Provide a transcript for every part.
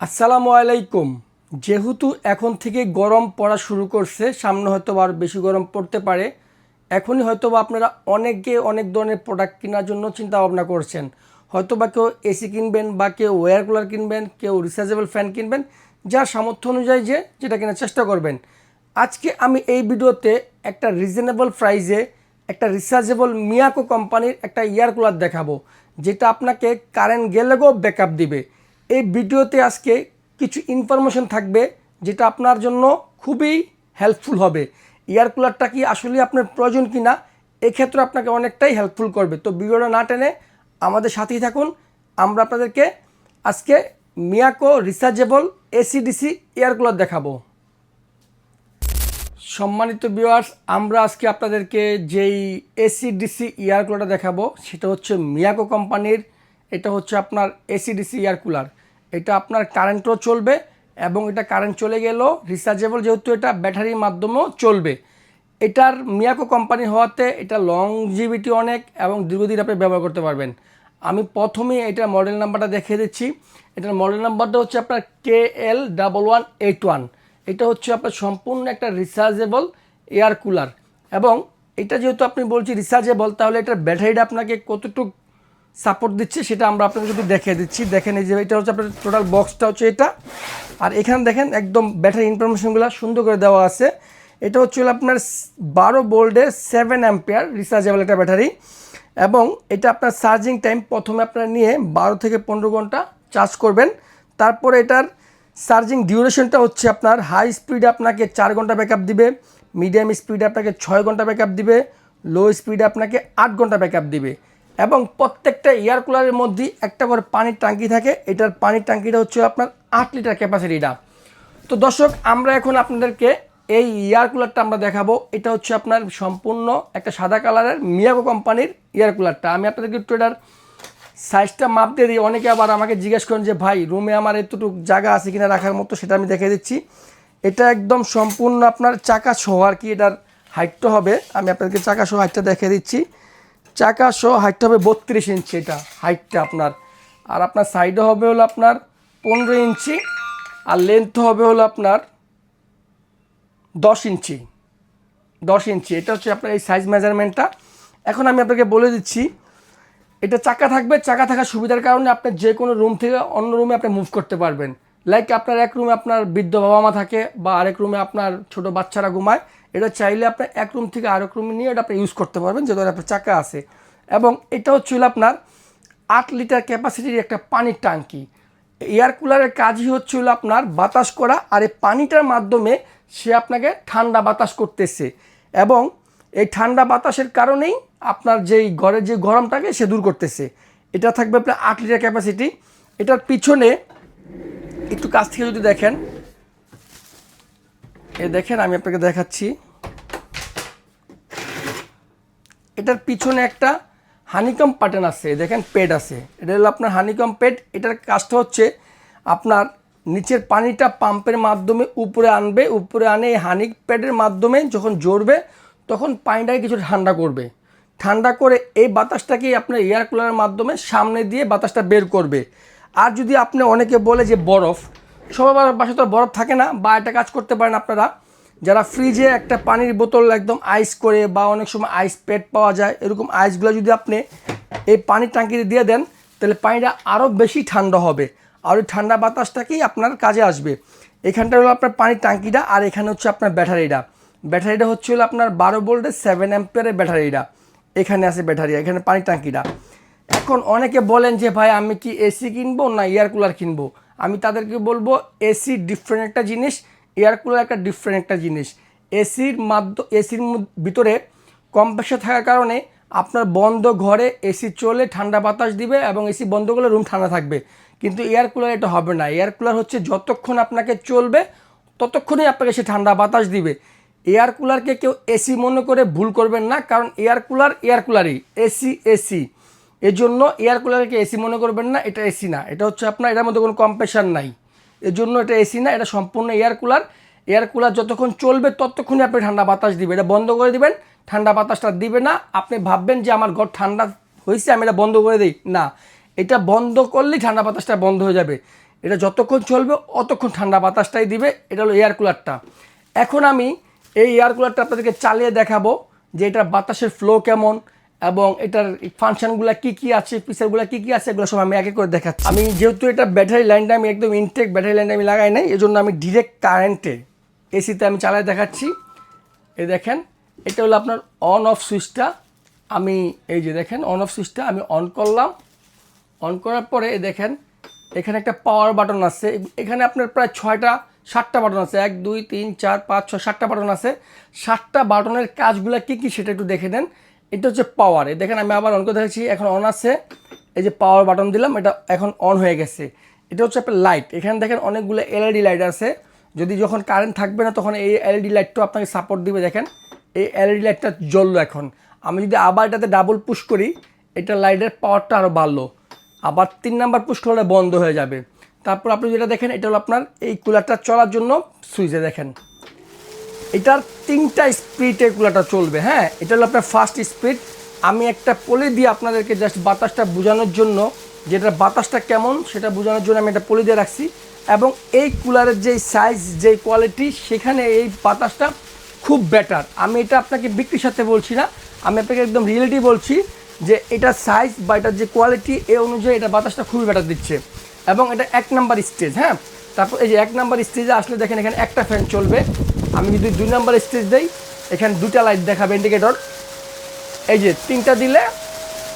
আসসালামু আলাইকুম। যেহেতু এখন থেকে গরম পড়া শুরু করছে, সামনে হয়তো আর বেশি গরম পড়তে পারে। এখনই হয়তো আপনারা অনেকে অনেক ধরনের প্রোডাক্ট কেনার জন্য চিন্তা ভাবনা করছেন। হয়তো বা কেউ এসি কিনবেন বা কেউ ওয়ার কুলার কিনবেন, কেউ রিচার্জেবল ফ্যান কিনবেন, যার সামর্থ্য অনুযায়ী যে যেটা কেনার চেষ্টা করবেন। আজকে আমি এই ভিডিওতে একটা রিজনেবল প্রাইজে একটা রিচার্জেবল মিয়াকো কোম্পানির একটা এয়ার কুলার দেখাবো, যেটা আপনাকে কারেন্ট গেলেও ব্যাকআপ দিবে। এই ভিডিওতে আজকে কিছু ইনফরমেশন থাকবে যেটা আপনার জন্য খুবই হেল্পফুল হবে। এয়ার কুলারটা কি আসলে আপনার প্রয়োজন কি না এক্ষেত্রে আপনাকে অনেকটাই হেল্পফুল করবে। তো ভিডিওটা না টেনে আমাদের সাথেই থাকুন। আমরা আপনাদেরকে আজকে Miyako rechargeable AC DC air cooler দেখাবো। সম্মানিত ভিউয়ার্স আমরা আজকে আপনাদেরকে যেই এসিডিসি এয়ার কুলারটা দেখাবো, সেটা হচ্ছে মিয়াকো কোম্পানির এটা হচ্ছে আপনার এসিডিসি এয়ার কুলার এটা আপনার কারেন্টও চলবে এবং এটা কারেন্ট চলে গেলেও রিচার্জেবল যেহেতু এটা ব্যাটারির মাধ্যমেও চলবে। এটার মিয়াকো কোম্পানি হওয়াতে এটা লং জিবিটি অনেক এবং দীর্ঘদিন আপনি ব্যবহার করতে পারবেন। আমি প্রথমেই এটার মডেল নাম্বারটা দেখিয়ে দিচ্ছি। এটার মডেল নাম্বারটা হচ্ছে আপনার K L double one eight one এটা হচ্ছে আপনার সম্পূর্ণ একটা রিচার্জেবল এয়ার কুলার এবং এটা যেহেতু আপনি বলছি রিচার্জেবল তাহলে এটার ব্যাটারিটা আপনাকে কতটুকু সাপোর্ট দিচ্ছে, সেটা আমরা আপনাকে যদি দেখিয়ে দিচ্ছি। দেখেন এই যে, এটা হচ্ছে আপনার টোটাল বক্সটা হচ্ছে এটা। আর এখানে দেখেন একদম ব্যাটারি ইনফরমেশনগুলো সুন্দর করে দেওয়া আছে। এটা হচ্ছে আপনার বারো বোল্ডের সেভেন অ্যাম্পিয়ার রিচার্জেবল একটা ব্যাটারি এবং এটা আপনার চার্জিং টাইম প্রথমে আপনার নিয়ে বারো থেকে পনেরো ঘণ্টা চার্জ করবেন। তারপরে এটার চার্জিং ডিউরেশনটা হচ্ছে আপনার হাই স্পিডে আপনাকে চার ঘণ্টা ব্যাকআপ দিবে মিডিয়াম স্পিডে আপনাকে ছয় ঘণ্টা ব্যাকআপ দিবে লো স্পিডে আপনাকে আট ঘণ্টা ব্যাকআপ দিবে। এবং প্রত্যেকটা এয়ার কুলারের মধ্যে একটা করে পানির ট্যাঙ্কি থাকে। এটার পানির ট্যাঙ্কিটা হচ্ছে আপনার আট লিটার ক্যাপাসিটিটা তো দর্শক, আমরা এখন আপনাদেরকে এই এয়ার কুলারটা আমরা দেখাবো। এটা হচ্ছে আপনার সম্পূর্ণ একটা সাদা কালারের মিয়াগো কোম্পানির এয়ার কুলারটা আমি আপনাদেরকে একটু এটার সাইজটা মাপ দিয়ে দিই। অনেকে আবার আমাকে জিজ্ঞেস করেন যে, ভাই রুমে আমার এতটুকু জায়গা আছে কিনা রাখার মতো? সেটা আমি দেখে দিচ্ছি। এটা একদম সম্পূর্ণ আপনার চাকা সহ আর কি এটার হাইটটা হবে। আমি আপনাদেরকে চাকা সহ হাইটটা দেখে দিচ্ছি। চাকা সহ হাইটটা হবে বত্রিশ ইঞ্চি এটা হাইটটা আপনার। আর আপনার সাইডে হবে হলো আপনার পনেরো ইঞ্চি আর লেন্থ হবে হলো আপনার দশ ইঞ্চি দশ ইঞ্চি এটা হচ্ছে আপনার এই সাইজ মেজারমেন্টটা এখন আমি আপনাকে বলে দিচ্ছি, এটা চাকা থাকবে, চাকা থাকার সুবিধার কারণে আপনি যে কোনো রুম থেকে অন্য রুমে আপনি মুভ করতে পারবেন। লাইক আপনার এক রুমে আপনার বৃদ্ধ বাবা মা থাকে বা আরেক রুমে আপনার ছোট বাচ্চারা ঘুমায় এটা চাইলে আপনার এক রুম থেকে আরেক রুমে নিয়ে এটা আপনি ইউজ করতে পারবেন যেহেতু আপনার চাকা আছে। এবং এটা হচ্ছিল আপনার আট লিটার ক্যাপাসিটির একটা পানির ট্যাঙ্কি। এয়ার কুলারের কাজই হচ্ছিল আপনার বাতাস করা, আর এই পানিটার মাধ্যমে সে আপনাকে ঠান্ডা বাতাস করতেছে। এবং এই ঠান্ডা বাতাসের কারণেই আপনার যেই ঘরের যে গরমটাকে সে দূর করতেছে। এটা থাকবে আপনার আট লিটার ক্যাপাসিটি এটার পিছনে একটু কাছ থেকে যদি দেখেন, এ দেখেন, আমি আপনাকে দেখাচ্ছি। এটার পিছনে একটা হানিকম প্যাটার্ন আছে, দেখেন পেড আছে। এটা হলো আপনার হানিকম পেড এটার কাজটা হচ্ছে আপনার নিচের পানিটা পাম্পের মাধ্যমে উপরে আনবে, উপরে আনে এই হানিক প্যাডের মাধ্যমে যখন জড়বে, তখন পানিটাকে কিছু ঠান্ডা করবে। ঠান্ডা করে এই বাতাসটাকেই আপনার এয়ার কুলারের মাধ্যমে সামনে দিয়ে বাতাসটা বের করবে। আর যদি আপনি অনেকে বলে যে বরফ, সবার বাসায় তো বরফ থাকে না, বা এটা কাজ করতে পারেন আপনারা। যারা ফ্রিজে একটা পানির বোতল একদম আইস করে বা অনেক সময় আইস প্যাড পাওয়া যায়, এরকম আইসগুলো যদি আপনি এই পানির ট্যাঙ্কিতে দিয়ে দেন, তাহলে পানিটা আরও বেশি ঠান্ডা হবে। আর ওই ঠান্ডা বাতাসটাকেই আপনার কাজে আসবে। এখানটা হলো আপনার পানির ট্যাঙ্কিটা, আর এখানে হচ্ছে আপনার ব্যাটারিটা। ব্যাটারিটা হচ্ছে হলো আপনার বারো ভোল্টের সেভেন অ্যাম্পিয়ারের ব্যাটারিটা। এখানে আছে ব্যাটারি, এখানে পানির ট্যাঙ্কিটা। এখন অনেকে বলেন যে, ভাই, আমি কি এসি কিনবো না এয়ার কুলার কিনবো? আমি তাদেরকে বলব এসি ডিফারেন্ট একটা জিনিস। এয়ার কুলার একটা ডিফারেন্ট একটা জিনিস। এসির মাধ্য, এসির ভিতরে কম্প্রেসার থাকার কারণে আপনার বন্ধ ঘরে এসি চলে ঠান্ডা বাতাস দিবে এবং এসি বন্ধ করলে রুম ঠান্ডা থাকবে। কিন্তু এয়ার কুলার এটা হবে না। এয়ার কুলার হচ্ছে যতক্ষণ আপনাকে চলবে, ততক্ষণই আপনাকে সে ঠান্ডা বাতাস দিবে। এয়ার কুলারকে কেউ এসি মনে করে ভুল করবেন না, কারণ এয়ার কুলার এয়ার কুলারই এসি এসি। এজন্য এয়ার কুলারকে এসি মনে করবেন না, এটা এসি না। এটা হচ্ছে আপনার, এটার মধ্যে কোনো কম্প্রেসার নাই। এর জন্য এটা এসি না, এটা সম্পূর্ণ এয়ার কুলার এয়ার কুলার যতক্ষণ চলবে, ততক্ষণই আপনি ঠান্ডা বাতাস দিবে এটা বন্ধ করে দিবেন, ঠান্ডা বাতাসটা দিবে না। আপনি ভাববেন যে আমার ঘর ঠান্ডা হয়েছে, আমি এটা বন্ধ করে দিই। না, এটা বন্ধ করলেই ঠান্ডা বাতাসটা বন্ধ হয়ে যাবে। এটা যতক্ষণ চলবে, অতক্ষণ ঠান্ডা বাতাসটাই দিবে। এটা হলো এয়ার কুলারটা এখন আমি এই এয়ার কুলারটা আপনাদেরকে চালিয়ে দেখাবো যে এটার বাতাসের ফ্লো কেমন এবং এটার ফাংশনগুলো কি কি আছে ফিচারগুলো কি কি আছে, এগুলো সব আমি একে করে দেখাচ্ছি। আমি যেহেতু এটা ব্যাটারি লাইনটা আমি একদম ইনটেক ব্যাটারি লাইনটা আমি লাগাই নাই এই জন্য আমি ডিরেক্ট কারেন্টে এসিতে আমি চালাই দেখাচ্ছি। এই দেখেন, এটা হলো আপনার অন অফ সুইচটা আমি এই যে দেখেন অন অফ সুইচটা আমি অন করলাম। অন করার পরে দেখেন, এখানে একটা পাওয়ার বাটন আছে। এখানে আপনার প্রায় ছয়টা, সাতটা বাটন আছে। এক, দুই, তিন, চার, পাঁচ, ছয়, সাতটা বাটন আছে। সাতটা বাটনের কাজগুলো কী কী সেটা একটু দেখে নেন। এটা হচ্ছে পাওয়ার দেখেন আমি আবার অন করে দেখেছি এখন অন আছে। এই যে পাওয়ার বাটন দিলাম, এটা এখন অন হয়ে গেছে। এটা হচ্ছে আপনার লাইট এখানে দেখেন অনেকগুলো এলইডি লাইট আছে। যদি যখন কারেন্ট থাকবে না, তখন এই এলইডি লাইটটাও আপনাকে সাপোর্ট দিবে, দেখেন। এই এলইডি লাইটটা জ্বললো এখন। আমি যদি আবার এটাতে ডাবল পুশ করি, এটা লাইটের পাওয়ারটা আরও বাড়লো। আবার তিন নাম্বার পুশ করলে বন্ধ হয়ে যাবে। তারপর আপনি যেটা দেখেন, এটা হলো আপনার এই কুলারটা চলার জন্য সুইচে দেখেন। এটার তিনটা স্পিডে কুলারটা চলবে হ্যাঁ? এটা হলো আপনার ফার্স্ট স্পিড আমি একটা পলি দিয়ে আপনাদেরকে জাস্ট বাতাসটা বোঝানোর জন্য, যেটা বাতাসটা কেমন সেটা বোঝানোর জন্য আমি একটা পলি দিয়ে রাখছি। এবং এই কুলারের যেই সাইজ যেই কোয়ালিটি সেখানে এই বাতাসটা খুব বেটার আমি এটা আপনাকে বিক্রির সাথে বলছি না, আমি আপনাকে একদম রিয়েলিটি বলছি যে এটার সাইজ বা এটার যে কোয়ালিটি এ অনুযায়ী এটা বাতাসটা খুবই বেটার দিচ্ছে। এবং এটা এক নাম্বার স্টেজ হ্যাঁ? তারপর এই যে এক নাম্বার স্টেজে আসলে দেখেন এখানে একটা ফ্যান চলবে। আমি যদি দুই নাম্বার স্টেজ দেই, এখানে দুটা লাইট দেখাবে ইন্ডিকেটর এই যে তিনটা দিলে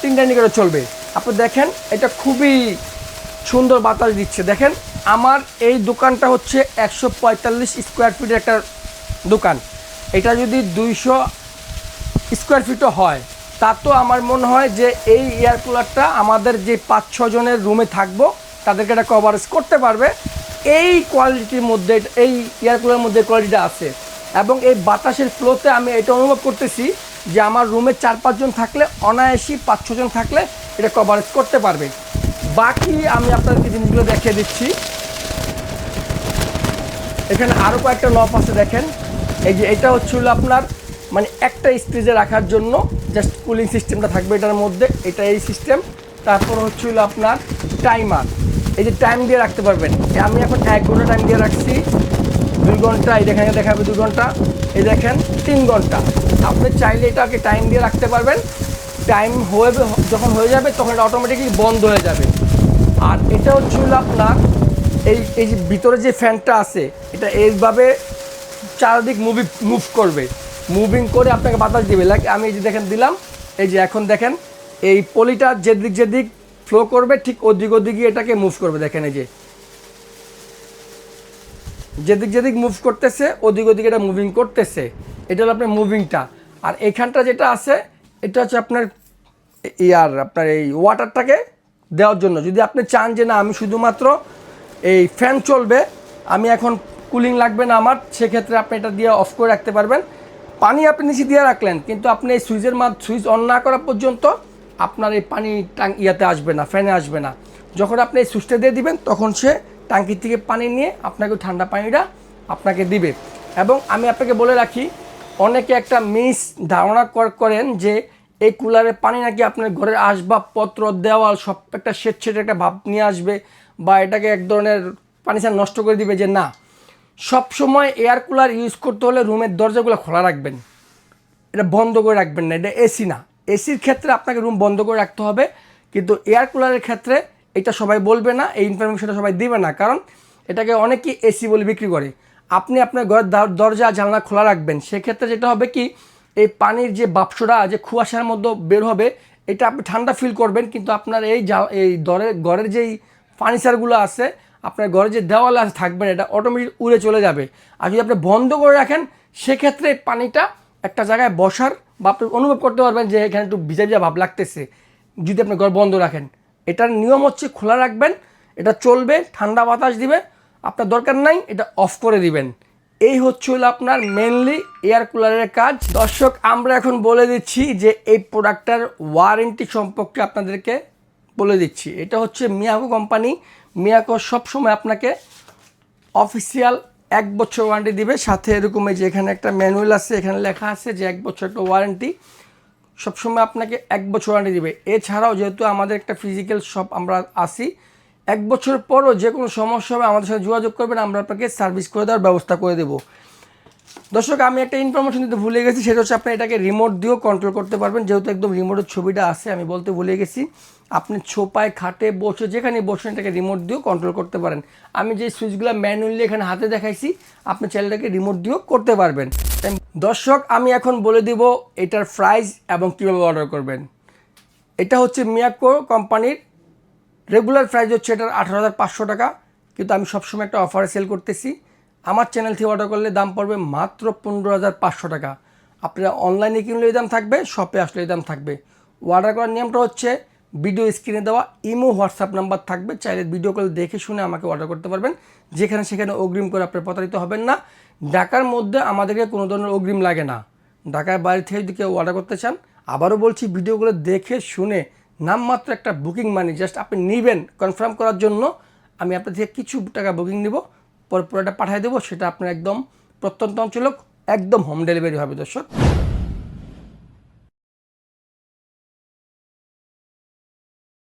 তিনটা ইন্ডিকেটর চলবে। আপনি দেখেন, এটা খুবই সুন্দর বাতাস দিচ্ছে। দেখেন, আমার এই দোকানটা হচ্ছে একশো পঁয়তাল্লিশ স্কোয়ার ফিটের একটা দোকান। এটা যদি দুইশো স্কোয়ার ফিটও হয়, তা তো আমার মনে হয় যে এই এয়ার কুলারটা আমাদের যে পাঁচ ছজনের রুমে থাকব, তাদেরকে এটা কভারেজ করতে পারবে। এই কোয়ালিটির মধ্যে, এই এয়ার কুলারের মধ্যে কোয়ালিটিটা আছে। এবং এই বাতাসের ফ্লোতে আমি এটা অনুভব করতেছি যে আমার রুমে চার পাঁচজন থাকলে, অনায়াসী পাঁচ ছজন থাকলে এটা কভারেজ করতে পারবে। বাকি আমি আপনাদেরকে জিনিসগুলো দেখিয়ে দিচ্ছি। এখানে আরও কয়েকটা নফ আছে দেখেন। এই যে এটা হচ্ছে হলো আপনার মানে একটা স্টেজে রাখার জন্য জাস্ট কুলিং সিস্টেমটা থাকবে এটার মধ্যে, এটা এই সিস্টেম তারপর হচ্ছে হলো আপনার টাইমার এই যে টাইম দিয়ে রাখতে পারবেন। আমি এখন এক ঘণ্টা টাইম দিয়ে রাখছি। দুই ঘণ্টা, এই দেখেন দেখাবে দুই ঘণ্টা। এই দেখেন, তিন ঘণ্টা। আপনি চাইলে এটাকে টাইম দিয়ে রাখতে পারবেন। টাইম হয়ে যখন হয়ে যাবে, তখন এটা অটোমেটিকলি বন্ধ হয়ে যাবে। আর এটা হচ্ছে আপনার এই এই যে ভিতরে যে ফ্যানটা আছে, এটা এইভাবে চারদিক মুভি মুভ করবে। মুভিং করে আপনাকে বাতাস দিবে। লাইক আমি এই যে দেখেন দিলাম, এই যে এখন দেখেন, এই পলিটা যেদিক যেদিক ফ্লো করবে, ঠিক ওদিক ওদিকে এটাকে মুভ করবে, দেখেন এই যে। যেদিক যেদিক মুভ করতেছে, ওদিক ওদিকে এটা মুভিং করতেছে। এটা হলো আপনার মুভিংটা আর এখানটা যেটা আছে, এটা হচ্ছে আপনার ইয়ার, আপনার এই ওয়াটারটাকে দেওয়ার জন্য। যদি আপনি চান যে না, আমি শুধুমাত্র এই ফ্যান চলবে, আমি এখন কুলিং লাগবে না আমার, সেক্ষেত্রে আপনি এটা দিয়ে অফ করে রাখতে পারবেন। পানি আপনি নিচে দিয়ে রাখলেন, কিন্তু আপনি এই সুইচের মাধ্যমে, সুইচ অন না করা পর্যন্ত আপনার এই পানি টাং ইয়াতে আসবে না, ফ্যানে আসবে না। যখন আপনি এই সুইচটা দিয়ে দিবেন, তখন সে ট্যাঙ্কি থেকে পানি নিয়ে আপনাকে ঠান্ডা পানিটা আপনাকে দিবে। এবং আমি আপনাকে বলে রাখি, অনেকে একটা মিস ধারণা কর- করেন যে এই কুলারের পানি নাকি আপনার ঘরের আসবাবপত্র, দেওয়াল সব একটা সেট সেট একটা ভাব নিয়ে আসবে বা এটাকে এক ধরনের পানি ছাড়া নষ্ট করে দিবে যে না। সব সময় এয়ার কুলার ইউজ করতে হলে রুমের দরজাগুলো খোলা রাখবেন। এটা বন্ধ করে রাখবেন না, এটা এসি না। এসির ক্ষেত্রে আপনাকে রুম বন্ধ করে রাখতে হবে, কিন্তু এয়ার কুলারের ক্ষেত্রে এটা সবাই বলবে না, এই ইনফরমেশনটা সবাই দিবে না, কারণ এটাকে অনেকেই এসি বলে বিক্রি করে। আপনি আপনার ঘরের দর- দরজা, জানলা খোলা রাখবেন, সেক্ষেত্রে যেটা হবে কি, এই পানির যে বাষ্পটা, যে কুয়াশার মধ্যে বের হবে, এটা আপনি ঠান্ডা ফিল করবেন, কিন্তু আপনার এই জা এই দরের, ঘরের যেই ফার্নিচারগুলো আছে, আপনার ঘরে যে দেওয়াল আছে থাকবেন এটা অটোমেটিক উড়ে চলে যাবে। আর যদি আপনি বন্ধ করে রাখেন, সেক্ষেত্রে পানিটা একটা জায়গায় বসার বা আপনি অনুভব করতে পারবেন যে এখানে একটু ভিজা ভিজা ভাব লাগতেছে। যদি আপনি ঘর বন্ধ রাখেন। এটার নিয়ম হচ্ছে খোলা রাখবেন, এটা চলবে, ঠান্ডা বাতাস দিবে, আপনার দরকার নাই, এটা অফ করে দিবেন। এই হচ্ছে হলো আপনার মেনলি এয়ার কুলারের কাজ। দর্শক, আমরা এখন বলে দিচ্ছি যে এই প্রোডাক্টটার ওয়ারেন্টি সম্পর্কে আপনাদেরকে বলে দিচ্ছি। এটা হচ্ছে মিয়াকো কোম্পানি। মিয়াকো সবসময় আপনাকে অফিসিয়াল এক বছর ওয়ারেন্টি দিবে, সাথে এরকম এই যে এখানে একটা ম্যানুয়াল আছে, এখানে লেখা আছে যে এক বছর একটা ওয়ারেন্টি সবসময় আপনাকে এক বছর ওয়ারেন্টি দিবে। এছাড়াও যেহেতু আমাদের একটা ফিজিক্যাল শপ আমরা আসি এক বছর পরও যে কোনো সমস্যা হবে আমাদের সাথে যোগাযোগ করবেন, আমরা আপনাকে সার্ভিস করে দেওয়ার ব্যবস্থা করে দেবো। দর্শক, আমি একটা ইনফরমেশন দিতে ভুলে গেছি, সেটা হচ্ছে আপনি এটাকে রিমোট দিয়েও কন্ট্রোল করতে পারবেন। যেহেতু একদম রিমোটের ছবিটা আছে, আমি বলতে ভুলে গেছি। আপনি ছোপায়, খাটে বসে যেখানে বসে এটাকে রিমোট দিয়েও কন্ট্রোল করতে পারেন। আমি যে সুইচগুলো ম্যানুয়ালি এখানে হাতে দেখাইছি, আপনি চ্যানেলটাকে রিমোট দিয়েও করতে পারবেন। দর্শক, আমি এখন বলে দিব এটার প্রাইস এবং কীভাবে অর্ডার করবেন। এটা হচ্ছে মিয়াকো কোম্পানির রেগুলার প্রাইস হচ্ছে এটার আঠারো হাজার পাঁচশো টাকা। কিন্তু আমি সবসময় একটা অফারে সেল করতেছি। আমার চ্যানেল থেকে অর্ডার করলে দাম পড়বে মাত্র পনেরো হাজার পাঁচশো টাকা। আপনারা অনলাইনে কিনলে এই দাম থাকবে শপে আসলে এই দাম থাকবে। অর্ডার করার নিয়মটা হচ্ছে ভিডিও স্ক্রিনে দেওয়া ইমো হোয়াটসঅ্যাপ নাম্বার থাকবে। চাইলে ভিডিও কল দেখে শুনে আমাকে অর্ডার করতে পারবেন। যেখানে সেখানে অগ্রিম করে আপনি প্রতারিত হবেন না। ঢাকার মধ্যে আমাদেরকে কোনো ধরনের অগ্রিম লাগে না। ঢাকার বাইরে থেকে যদি কেউ অর্ডার করতে চান, আবারও বলছি ভিডিওগুলো দেখে শুনে নামমাত্র একটা বুকিং মানি জাস্ট আপনি নেবেন কনফার্ম করার জন্য। আমি আপনার থেকে কিছু টাকা বুকিং নিব। পরে পুরোটা পাঠিয়ে দেবো সেটা আপনার একদম প্রত্যন্ত অঞ্চলক একদম হোম ডেলিভারি হবে দর্শক।